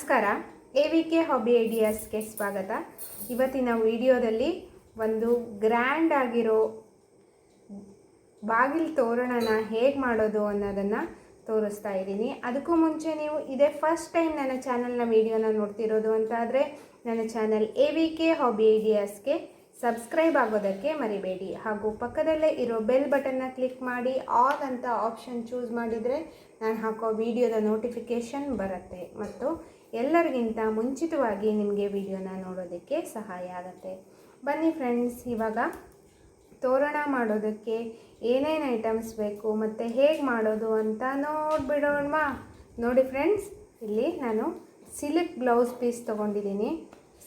ನಮಸ್ಕಾರ. A V K hobby ಐಡಿಯಾಸ್ಗೆ ಸ್ವಾಗತ. ಇವತ್ತಿನ ವಿಡಿಯೋದಲ್ಲಿ ಒಂದು ಗ್ರ್ಯಾಂಡ್ ಆಗಿರೋ ಬಾಗಿಲು ತೋರಣನ ಹೇಗೆ ಮಾಡೋದು ಅನ್ನೋದನ್ನು ತೋರಿಸ್ತಾ ಇದ್ದೀನಿ. ಅದಕ್ಕೂ ಮುಂಚೆ ನೀವು ಇದೇ ಫಸ್ಟ್ ಟೈಮ್ ನನ್ನ ಚಾನಲ್ನ ವಿಡಿಯೋನ ನೋಡ್ತಿರೋದು ಅಂತ ಆದರೆ ನನ್ನ channel A V K hobby ಐಡಿಯಾಸ್ಗೆ subscribe ಆಗೋದಕ್ಕೆ ಮರಿಬೇಡಿ. ಹಾಗೂ ಪಕ್ಕದಲ್ಲೇ ಇರೋ ಬೆಲ್ ಬಟನ್ನ ಕ್ಲಿಕ್ ಮಾಡಿ, ಆಲ್ ಅಂತ ಆಪ್ಷನ್ ಚೂಸ್ ಮಾಡಿದರೆ ನಾನು ಹಾಕೋ ವಿಡಿಯೋದ ನೋಟಿಫಿಕೇಷನ್ ಬರುತ್ತೆ. ಮತ್ತು ಎಲ್ಲರಿಗಿಂತ ಮುಂಚಿತವಾಗಿ ನಿಮಗೆ ವಿಡಿಯೋನ ನೋಡೋದಕ್ಕೆ ಸಹಾಯ ಆಗುತ್ತೆ. ಬನ್ನಿ ಫ್ರೆಂಡ್ಸ್ ಇವಾಗ ತೋರಣ ಮಾಡೋದಕ್ಕೆ ಏನೇನು ಐಟಮ್ಸ್ ಬೇಕು, ಮತ್ತು ಹೇಗೆ ಮಾಡೋದು ಅಂತ ನೋಡಿಬಿಡೋಣವಾ ನೋಡಿ ಫ್ರೆಂಡ್ಸ್ ಇಲ್ಲಿ ನಾನು ಸಿಲ್ಕ್ ಬ್ಲೌಸ್ ಪೀಸ್ ತೊಗೊಂಡಿದ್ದೀನಿ.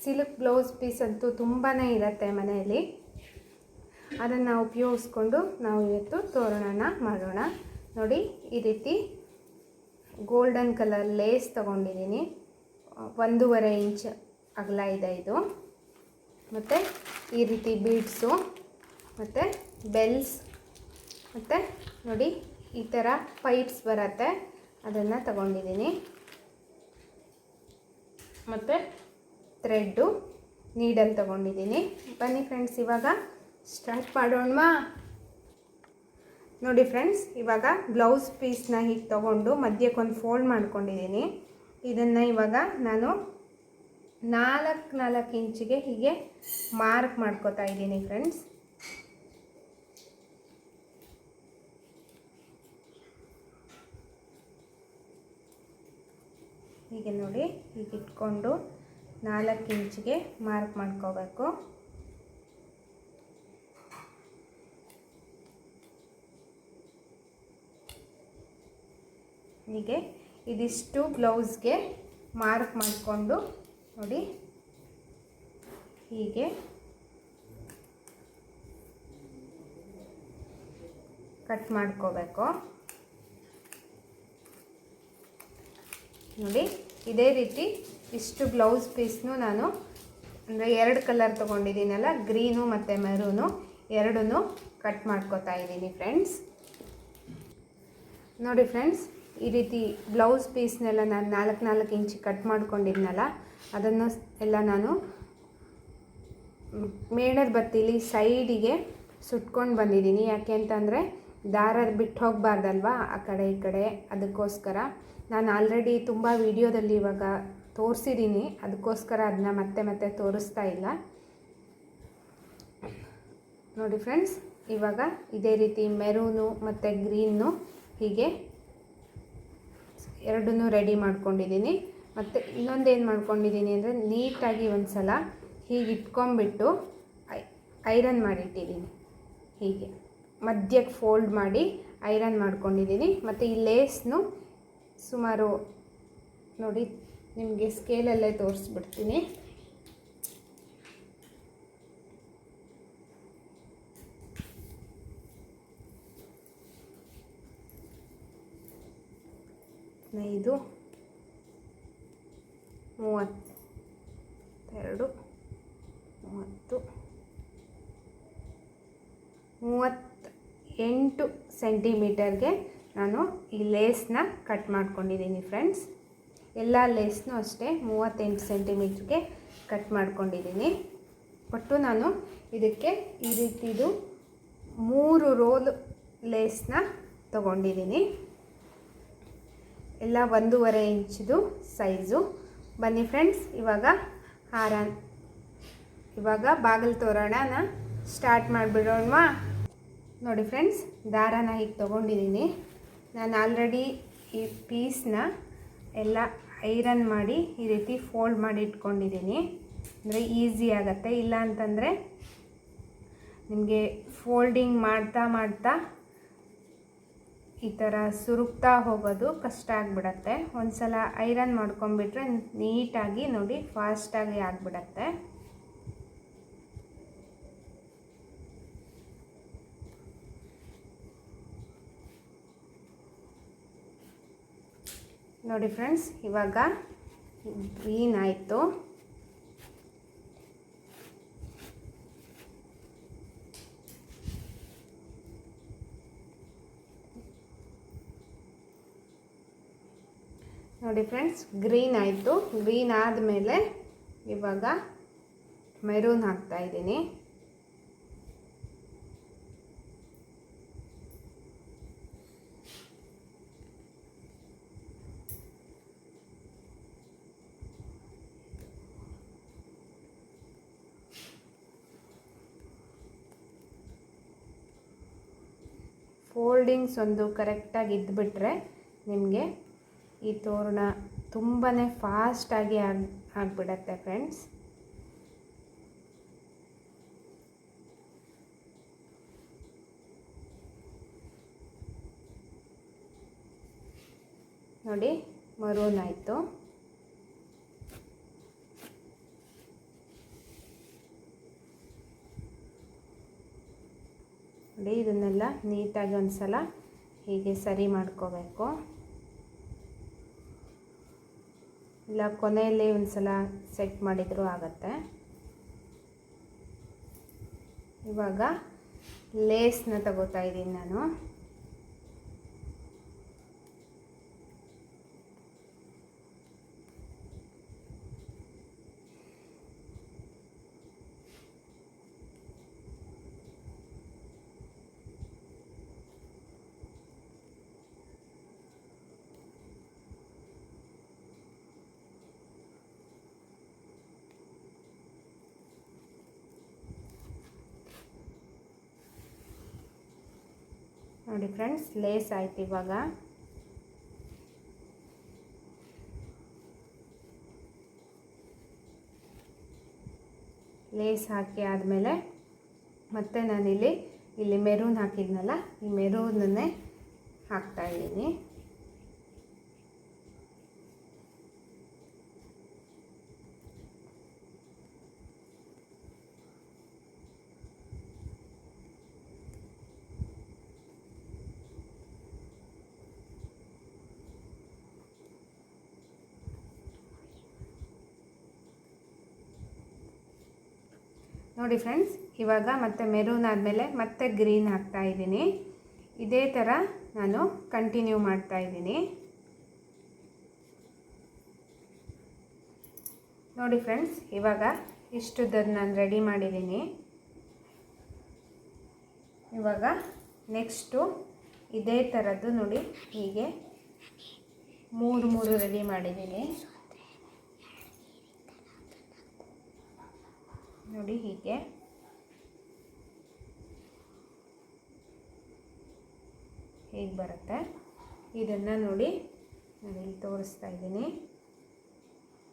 ಸಿಲ್ಕ್ ಬ್ಲೌಸ್ ಪೀಸ್ ಅಂತೂ ತುಂಬಾ ಇರುತ್ತೆ ಮನೆಯಲ್ಲಿ. ಅದನ್ನು ಉಪಯೋಗಿಸ್ಕೊಂಡು ನಾವು ಇವತ್ತು ತೋರಣನ ಮಾಡೋಣ. ನೋಡಿ, ಈ ರೀತಿ ಗೋಲ್ಡನ್ ಕಲರ್ ಲೇಸ್ ತೊಗೊಂಡಿದ್ದೀನಿ. ಒಂದೂವರೆ ಇಂಚ್ ಅಗಲ ಇದೆ ಇದು. ಮತ್ತು ಈ ರೀತಿ ಬೀಡ್ಸು, ಮತ್ತು ಬೆಲ್ಸ್, ಮತ್ತು ನೋಡಿ ಈ ಥರ ಪೈಪ್ಸ್ ಬರುತ್ತೆ. ಅದನ್ನು ತಗೊಂಡಿದ್ದೀನಿ. ಮತ್ತು ಥ್ರೆಡ್ಡು, ನೀಡಲ್ ತಗೊಂಡಿದ್ದೀನಿ. ಬನ್ನಿ ಫ್ರೆಂಡ್ಸ್, ಇವಾಗ ಸ್ಟಾರ್ಟ್ ಮಾಡೋಣವಾ? ನೋಡಿ ಫ್ರೆಂಡ್ಸ್, ಇವಾಗ ಬ್ಲೌಸ್ ಪೀಸ್ನ ಹೀಗೆ ತೊಗೊಂಡು ಮಧ್ಯಕ್ಕೊಂದು ಫೋಲ್ಡ್ ಮಾಡ್ಕೊಂಡಿದ್ದೀನಿ. ಇದನ್ನು ಇವಾಗ ನಾನು ನಾಲ್ಕು ನಾಲ್ಕು ಇಂಚಿಗೆ ಹೀಗೆ ಮಾರ್ಕ್ ಮಾಡ್ಕೋತಾ ಇದ್ದೀನಿ ಫ್ರೆಂಡ್ಸ್ ಹೀಗೆ ನೋಡಿ, ಹೀಗೆ ಇಟ್ಕೊಂಡು ನಾಲ್ಕು ಇಂಚಿಗೆ ಮಾರ್ಕ್ ಮಾಡ್ಕೋಬೇಕು. ಹೀಗೆ ಇದಿಷ್ಟು ಬ್ಲೌಸ್ಗೆ ಮಾರ್ಕ್ ಮಾಡಿಕೊಂಡು ನೋಡಿ. ಹೀಗೆ. ಕಟ್ ಮಾಡ್ಕೋಬೇಕು. ನೋಡಿ, ಇದೇ ರೀತಿ ಇಷ್ಟು ಬ್ಲೌಸ್ ಪೀಸ್ನು ನಾನು ಅಂದರೆ ಎರಡು ಕಲರ್ ತೊಗೊಂಡಿದ್ದೀನಲ್ಲ, ಗ್ರೀನು ಮತ್ತು ಮೆರೂನು ಎರಡೂ ಕಟ್ ಮಾಡ್ಕೋತಾ ಇದ್ದೀನಿ ಫ್ರೆಂಡ್ಸ್. ನೋಡಿ ಫ್ರೆಂಡ್ಸ್ ಈ ರೀತಿ ಬ್ಲೌಸ್ ಪೀಸ್ನೆಲ್ಲ ನಾನು ನಾಲ್ಕು ನಾಲ್ಕು ಇಂಚ್ ಕಟ್ ಮಾಡ್ಕೊಂಡಿದ್ನಲ್ಲ, ಅದನ್ನು ಎಲ್ಲ ನಾನು ಮೇಣದ ಬತ್ತಿಲಿ ಸೈಡಿಗೆ ಸುಟ್ಕೊಂಡು ಬಂದಿದ್ದೀನಿ. ಯಾಕೆ ಅಂತಂದರೆ ದಾರ ಬಿಟ್ಟು ಹೋಗಬಾರ್ದಲ್ವಾ ಆ ಕಡೆ ಈ ಕಡೆ ಅದಕ್ಕೋಸ್ಕರ. ನಾನು ಆಲ್ರೆಡಿ ತುಂಬ ವೀಡಿಯೋದಲ್ಲಿ ಇವಾಗ ತೋರಿಸಿದ್ದೀನಿ ಅದಕ್ಕೋಸ್ಕರ ಅದನ್ನ ಮತ್ತೆ ಮತ್ತೆ ತೋರಿಸ್ತಾ ಇಲ್ಲ. ನೋಡಿ ಫ್ರೆಂಡ್ಸ್, ಇವಾಗ ಇದೇ ರೀತಿ ಮೆರೂನು ಮತ್ತು ಗ್ರೀನು ಹೀಗೆ ಎರಡನ್ನೂ ರೆಡಿ ಮಾಡ್ಕೊಂಡಿದ್ದೀನಿ. ಮತ್ತು ಇನ್ನೊಂದು ಏನು ಮಾಡ್ಕೊಂಡಿದ್ದೀನಿ ಅಂದರೆ ನೀಟಾಗಿ ಒಂದು ಸಲ ಹೀಗೆ ಇಟ್ಕೊಂಬಿಟ್ಟು ಐರನ್ ಮಾಡಿಟ್ಟಿದ್ದೀನಿ. ಹೀಗೆ. ಮಧ್ಯಕ್ಕೆ ಫೋಲ್ಡ್ ಮಾಡಿ ಐರನ್ ಮಾಡ್ಕೊಂಡಿದ್ದೀನಿ. ಮತ್ತು ಈ ಲೇಸ್ನು ಸುಮಾರು ನೋಡಿ, ನಿಮಗೆ ಸ್ಕೇಲಲ್ಲೇ ತೋರಿಸ್ಬಿಡ್ತೀನಿ. ಹದಿನೈದು ಮೂವತ್ತೆರಡು, ಮೂವತ್ತು, ಮೂವತ್ತೆಂಟು ಸೆಂಟಿಮೀಟರ್ಗೆ ನಾನು ಈ ಲೇಸ್ನ ಕಟ್ ಮಾಡ್ಕೊಂಡಿದ್ದೀನಿ ಫ್ರೆಂಡ್ಸ್. ಎಲ್ಲ ಲೇಸ್ನೂ ಅಷ್ಟೇ ಮೂವತ್ತೆಂಟು ಸೆಂಟಿಮೀಟ್ರಿಗೆ ಕಟ್ ಮಾಡ್ಕೊಂಡಿದ್ದೀನಿ. ಒಟ್ಟು ನಾನು ಇದಕ್ಕೆ ಈ ರೀತಿದು ಮೂರು ರೋಲ್ ಲೇಸ್ನ ತಗೊಂಡಿದ್ದೀನಿ. ಎಲ್ಲ ಒಂದೂವರೆ ಇಂಚಿದು ಸೈಜು. ಬನ್ನಿ ಫ್ರೆಂಡ್ಸ್, ಇವಾಗ ಹಾರ ಇವಾಗ ಬಾಗಿಲು ತೋರಣನ ಸ್ಟಾರ್ಟ್ ಮಾಡಿಬಿಡೋಣವಾ? ನೋಡಿ ಫ್ರೆಂಡ್ಸ್, ದಾರಾನ ಹೀಗೆ ತೊಗೊಂಡಿದ್ದೀನಿ ನಾನು ಆಲ್ರೆಡಿ ಈ ಪೀಸ್ನ ಎಲ್ಲ ಐರನ್ ಮಾಡಿ ಈ ರೀತಿ ಫೋಲ್ಡ್ ಮಾಡಿ ಇಟ್ಕೊಂಡಿದ್ದೀನಿ ಅಂದರೆ ಈಸಿ ಆಗುತ್ತೆ. ಇಲ್ಲ ಅಂತಂದರೆ ನಿಮಗೆ ಫೋಲ್ಡಿಂಗ್ ಮಾಡ್ತಾ ಮಾಡ್ತಾ ಈ ಥರ ಸುರುಕ್ತಾ ಹೋಗೋದು ಕಷ್ಟ ಆಗಿಬಿಡತ್ತೆ. ಒಂದು ಸಲ ಐರನ್ ಮಾಡ್ಕೊಂಬಿಟ್ರೆ ನೀಟಾಗಿ ನೋಡಿ ಫಾಸ್ಟಾಗಿ ಆಗಿಬಿಡತ್ತೆ. ನೋಡಿ ಫ್ರೆಂಡ್ಸ್, ಇವಾಗ ಗ್ರೀನ್ ಆಯಿತು. ನೋಡಿ ಫ್ರೆಂಡ್ಸ್, ಗ್ರೀನ್ ಆಯಿತು. ಗ್ರೀನ್ ಆದಮೇಲೆ ಇವಾಗ ಮೆರೂನ್ ಹಾಕ್ತಾ ಇದ್ದೀನಿ. ಫೋಲ್ಡಿಂಗ್ಸ್ ಒಂದು ಕರೆಕ್ಟಾಗಿ ಇದ್ದುಬಿಟ್ರೆ ನಿಮಗೆ ಈ ತೋರಣ ತುಂಬಾ ಫಾಸ್ಟಾಗಿ ಆಗಿ ಆಗಿಬಿಡತ್ತೆ ಫ್ರೆಂಡ್ಸ್ ನೋಡಿ ಮರೂನ್ ಆಯಿತು. ನೋಡಿ, ಇದನ್ನೆಲ್ಲ ನೀಟಾಗಿ ಒಂದು ಸಲ ಹೀಗೆ ಸರಿ ಮಾಡ್ಕೋಬೇಕು. ಇಲ್ಲ ಕೊನೆಯಲ್ಲಿ ಒಂದು ಸಲ ಸೆಟ್ ಮಾಡಿದರೂ ಆಗತ್ತೆ. ಇವಾಗ ಲೇಸ್ನ ತಗೋತಾ ಇದ್ದೀನಿ ನಾನು. ನೋಡಿ ಫ್ರೆಂಡ್ಸ್, ಲೇಸ್ ಆಯ್ತು ಇವಾಗ. ಲೇಸ್ ಹಾಕಿ ಆದಮೇಲೆ ಮತ್ತೆ ನಾನಿಲ್ಲಿ ಇಲ್ಲಿ ಮೆರೂನ್ ಹಾಕಿದ್ನಲ್ಲ, ಈ ಮೆರೂನನ್ನೇ ಹಾಕ್ತಾ ನೋಡಿ ಫ್ರೆಂಡ್ಸ್, ಇವಾಗ ಮತ್ತೆ ಮೆರೂನ್ ಆದಮೇಲೆ ಮತ್ತೆ ಗ್ರೀನ್ ಹಾಕ್ತಾ ಇದ್ದೀನಿ. ಇದೇ ಥರ ನಾನು ಕಂಟಿನ್ಯೂ ಮಾಡ್ತಾ ಇದ್ದೀನಿ. ನೋಡಿ ಫ್ರೆಂಡ್ಸ್, ಇವಾಗ ಇಷ್ಟುದನ್ನು ನಾನು ರೆಡಿ ಮಾಡಿದ್ದೀನಿ. ಇವಾಗ ನೆಕ್ಸ್ಟು ಇದೇ ಥರದ್ದು ನೋಡಿ, ಹೀಗೆ ಮೂರು ಮೂರು ರೆಡಿ ಮಾಡಿದ್ದೀನಿ. ನೋಡಿ ಹೀಗೆ. ಹೀಗೆ ಬರುತ್ತೆ. ಇದನ್ನು ನೋಡಿ ನಾನು ಇಲ್ಲಿ ತೋರಿಸ್ತಾ ಇದ್ದೀನಿ.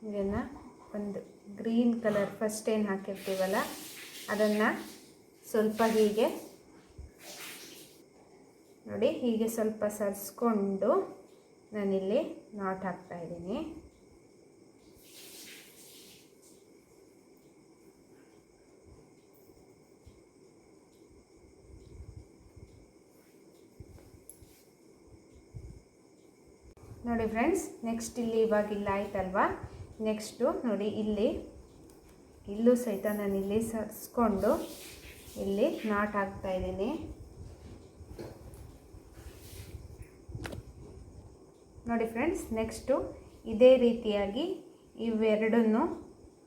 ಇದನ್ನು ಒಂದು ಗ್ರೀನ್ ಕಲರ್ ಫಸ್ಟ್ ಏನು ಹಾಕಿರ್ತೀವಲ್ಲ, ಅದನ್ನು ಸ್ವಲ್ಪ ಹೀಗೆ ನೋಡಿ ಹೀಗೆ ಸ್ವಲ್ಪ ಸರಿಸ್ಕೊಂಡು ನಾನಿಲ್ಲಿ ನಾಟ್ ಹಾಕ್ತಾ ನೋಡಿ ಫ್ರೆಂಡ್ಸ್ ನೆಕ್ಸ್ಟ್ ಇಲ್ಲಿ ಇವಾಗ ಇಲ್ಲ ಆಯ್ತಲ್ವಾ? ನೆಕ್ಸ್ಟು ನೋಡಿ ಇಲ್ಲಿ, ಇಲ್ಲೂ ಸಹಿತ ನಾನು ಇಲ್ಲಿ ಸರಿಸ್ಕೊಂಡು ಇಲ್ಲಿ ನಾಟ್ ಹಾಕ್ತಾ ಇದ್ದೀನಿ. ನೋಡಿ ಫ್ರೆಂಡ್ಸ್ ನೆಕ್ಸ್ಟು ಇದೇ ರೀತಿಯಾಗಿ ಇವೆರಡನ್ನು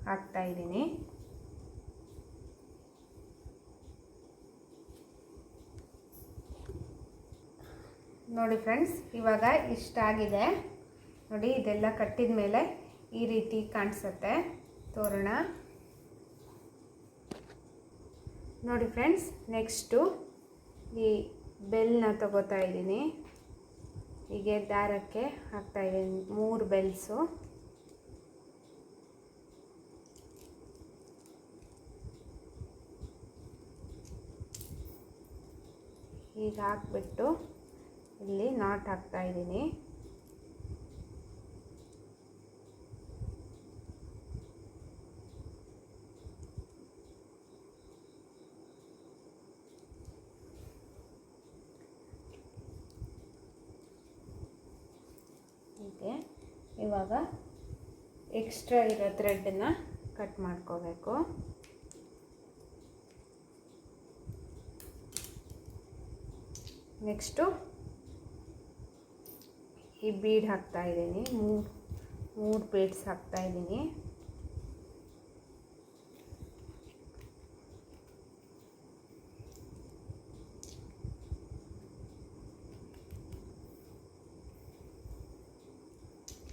ಹಾಕ್ತಾ ನೋಡಿ ಫ್ರೆಂಡ್ಸ್, ಇವಾಗ ಇಷ್ಟಾಗಿದೆ ನೋಡಿ, ಇದೆಲ್ಲ ಕಟ್ಟಿದ ಮೇಲೆ ಈ ರೀತಿ ಕಾಣಿಸುತ್ತೆ. ತೋರಣ. ನೋಡಿ ಫ್ರೆಂಡ್ಸ್, ನೆಕ್ಸ್ಟು ಈ ಬೆಲ್ನ ತಗೋತಾ ಇದ್ದೀನಿ. ಹೀಗೆ ದಾರಕ್ಕೆ ಹಾಕ್ತಾ ಇದ್ದೀನಿ, ಮೂರು ಬೆಲ್ಸು. ಹೀಗೆ ಹಾಕ್ಬಿಟ್ಟು ಇಲ್ಲಿ ನಾಟ್ ಹಾಕ್ತಾ ಇದ್ದೀನಿ. ಇವಾಗ ಎಕ್ಸ್ಟ್ರಾ ಇರೋ ಥ್ರೆಡ್ಡನ್ನು ಕಟ್ ಮಾಡ್ಕೋಬೇಕು. ನೆಕ್ಸ್ಟು ಈ ಬೀಡ್ ಹಾಕ್ತಾ ಇದ್ದೀನಿ. ಮೂರು ಮೂರು ಬೀಡ್ಸ್ ಹಾಕ್ತಾ ಇದ್ದೀನಿ.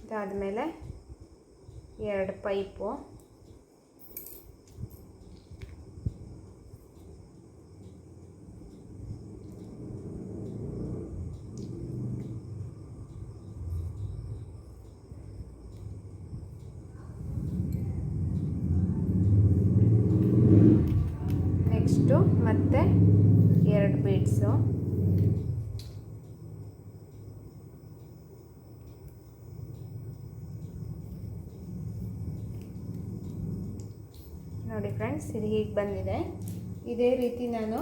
ಇದಾದಮೇಲೆ ಎರಡು ಪೈಪು ನೆಕ್ಸ್ಟು ಮತ್ತೆ ಎರಡು ಬೀಡ್ಸು ನೋಡಿ ಫ್ರೆಂಡ್ಸ್, ಇದು ಹೀಗೆ ಬಂದಿದೆ. ಇದೇ ರೀತಿ ನಾನು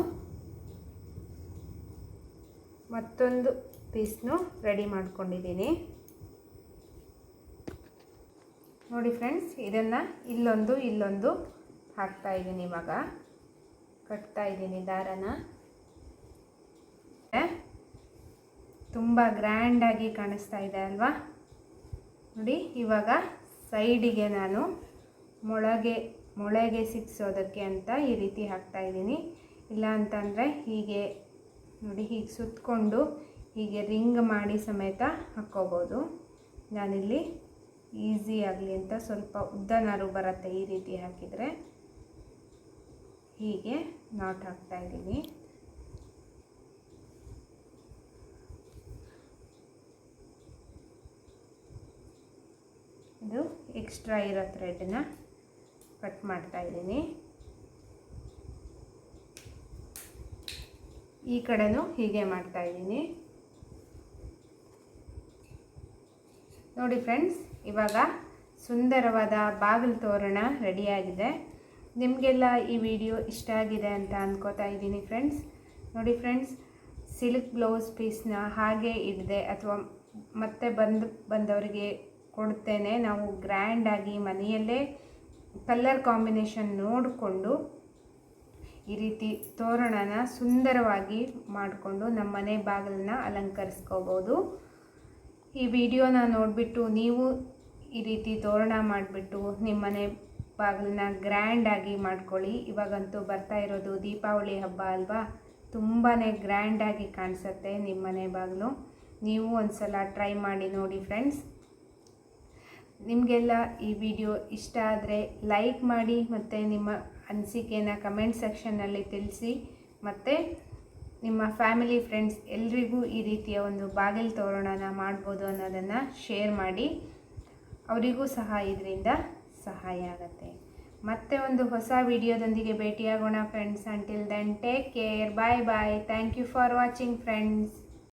ಮತ್ತೊಂದು ಪೀಸ್ನು ರೆಡಿ ಮಾಡ್ಕೊಂಡಿದ್ದೀನಿ. ನೋಡಿ ಫ್ರೆಂಡ್ಸ್, ಇದನ್ನು ಇಲ್ಲೊಂದು ಇಲ್ಲೊಂದು ಹಾಕ್ತಾ ಇದ್ದೀನಿ ಇವಾಗ. ಕಟ್ತಾ ಇದ್ದೀನಿ ದಾರನ. ತುಂಬ ಗ್ರ್ಯಾಂಡಾಗಿ ಕಾಣಿಸ್ತಾ ಇದೆ ಅಲ್ವಾ? ನೋಡಿ, ಇವಾಗ ಸೈಡಿಗೆ ನಾನು ಮೊಳಗೆ ಮೊಳೆಗೆ ಸಿಕ್ಸೋದಕ್ಕೆ ಅಂತ ಈ ರೀತಿ ಹಾಕ್ತಾ ಇದ್ದೀನಿ. ಇಲ್ಲ ಅಂತಂದರೆ ಹೀಗೆ ನೋಡಿ ಹೀಗೆ ಸುತ್ತಕೊಂಡು ಹೀಗೆ ರಿಂಗ್ ಮಾಡಿ ಸಮೇತ ಹಾಕ್ಕೋಬೋದು. ನಾನಿಲ್ಲಿ ಈಸಿ ಆಗಲಿ ಅಂತ ಸ್ವಲ್ಪ ಉದ್ದ ನಾರು ಬರುತ್ತೆ ಈ ರೀತಿ ಹಾಕಿದರೆ. ಹೀಗೆ ನಾಟ್ ಹಾಕ್ತಾ ಇದ್ದೀನಿ. ಇದು ಎಕ್ಸ್ಟ್ರಾ ಇರೋ ಥ್ರೆಡ್ನ ಕಟ್ ಮಾಡ್ತಾ ಇದ್ದೀನಿ. ಈ ಕಡೆನೂ ಹೀಗೆ ಮಾಡ್ತಾ ಇದ್ದೀನಿ. ನೋಡಿ ಫ್ರೆಂಡ್ಸ್, ಇವಾಗ ಸುಂದರವಾದ ಬಾಗಿಲು ತೋರಣ ರೆಡಿಯಾಗಿದೆ. ನಿಮಗೆಲ್ಲ ಈ ವಿಡಿಯೋ ಇಷ್ಟ ಆಗಿದೆ ಅಂತ ಅಂದ್ಕೋತಾ ಇದ್ದೀನಿ ಫ್ರೆಂಡ್ಸ್. ನೋಡಿ ಫ್ರೆಂಡ್ಸ್, ಸಿಲ್ಕ್ ಬ್ಲೌಸ್ ಪೀಸ್ನ ಹಾಗೆ ಇಡದೆ ಅಥವಾ ಮತ್ತೆ ಬಂದು ಬಂದವರಿಗೆ ಕೊಡ್ತೇನೆ. ನಾವು ಗ್ರ್ಯಾಂಡಾಗಿ ಮನೆಯಲ್ಲೇ ಕಲರ್ ಕಾಂಬಿನೇಷನ್ ನೋಡಿಕೊಂಡು ಈ ರೀತಿ ತೋರಣನ ಸುಂದರವಾಗಿ ಮಾಡಿಕೊಂಡು ನಮ್ಮ ಮನೆ ಬಾಗಿಲನ್ನ ಅಲಂಕರಿಸ್ಕೋಬೋದು. ಈ ವಿಡಿಯೋನ ನೋಡಿಬಿಟ್ಟು ನೀವು ಈ ರೀತಿ ತೋರಣ ಮಾಡಿಬಿಟ್ಟು ನಿಮ್ಮ ಮನೆ ಬಾಗಿಲನ್ನ ಗ್ರ್ಯಾಂಡಾಗಿ ಮಾಡ್ಕೊಳ್ಳಿ. ಇವಾಗಂತೂ ಬರ್ತಾ ಇರೋದು ದೀಪಾವಳಿ ಹಬ್ಬ ಅಲ್ವಾ? ತುಂಬಾ ಗ್ರ್ಯಾಂಡಾಗಿ ಕಾಣಿಸುತ್ತೆ ನಿಮ್ಮ ಮನೆ ಬಾಗಿಲು. ನೀವು ಒಂದು ಸಲ ಟ್ರೈ ಮಾಡಿ ನೋಡಿ ಫ್ರೆಂಡ್ಸ್ ನಿಮಗೆಲ್ಲ ಈ ವಿಡಿಯೋ ಇಷ್ಟ ಆದರೆ ಲೈಕ್ ಮಾಡಿ ಮತ್ತು ನಿಮ್ಮ ಅನಿಸಿಕೆನ ಕಮೆಂಟ್ ಸೆಕ್ಷನ್ನಲ್ಲಿ ತಿಳಿಸಿ ಮತ್ತು ನಿಮ್ಮ ಫ್ಯಾಮಿಲಿ ಫ್ರೆಂಡ್ಸ್ ಎಲ್ರಿಗೂ ಈ ರೀತಿಯ ಒಂದು ಬಾಗಿಲು ತೋರಣನ ಮಾಡ್ಬೋದು ಅನ್ನೋದನ್ನು ಶೇರ್ ಮಾಡಿ. ಅವರಿಗೂ ಸಹ ಇದರಿಂದ ಸಹಾಯ ಆಗುತ್ತೆ. ಮತ್ತೆ ಒಂದು ಹೊಸ ವಿಡಿಯೋದೊಂದಿಗೆ ಭೇಟಿಯಾಗೋಣ friends until then take care bye bye thank you for watching friends